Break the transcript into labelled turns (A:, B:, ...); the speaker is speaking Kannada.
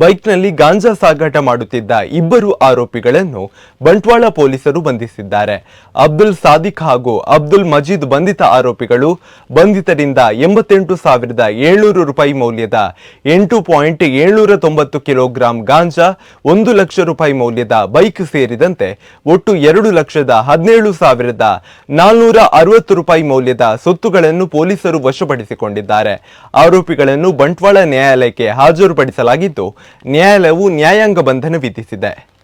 A: ಬೈಕ್ನಲ್ಲಿ ಗಾಂಜಾ ಸಾಗಾಟ ಮಾಡುತ್ತಿದ್ದ ಇಬ್ಬರು ಆರೋಪಿಗಳನ್ನು ಬಂಟ್ವಾಳ ಪೊಲೀಸರು ಬಂಧಿಸಿದ್ದಾರೆ. ಅಬ್ದುಲ್ ಸಾದಿಕ್ ಹಾಗೂ ಅಬ್ದುಲ್ ಮಜೀದ್ ಬಂಧಿತ ಆರೋಪಿಗಳು ಬಂಧಿತರಿಂದ ಎಂಬತ್ತೆಂಟು ಸಾವಿರದ ಏಳ್ನೂರು ರೂಪಾಯಿ ಮೌಲ್ಯದ ಎಂಟು ಪಾಯಿಂಟ್ ಏಳ್ನೂರ ತೊಂಬತ್ತು ಕಿಲೋಗ್ರಾಂ ಗಾಂಜಾ, ಒಂದು ಲಕ್ಷ ರೂಪಾಯಿ ಮೌಲ್ಯದ ಬೈಕ್ ಸೇರಿದಂತೆ ಒಟ್ಟು ಎರಡು ಲಕ್ಷದ ಹದಿನೇಳು ಸಾವಿರದ ನಾಲ್ನೂರ ಅರವತ್ತು ರೂಪಾಯಿ ಮೌಲ್ಯದ ಸೊತ್ತುಗಳನ್ನು ಪೊಲೀಸರು ವಶಪಡಿಸಿಕೊಂಡಿದ್ದಾರೆ. ಆರೋಪಿಗಳನ್ನು ಬಂಟ್ವಾಳ ನ್ಯಾಯಾಲಯಕ್ಕೆ ಹಾಜರುಪಡಿಸಲಾಗಿದ್ದು ನ್ಯಾಯಾಲಯವು ನ್ಯಾಯಾಂಗ ಬಂಧನ ವಿಧಿಸಿದೆ.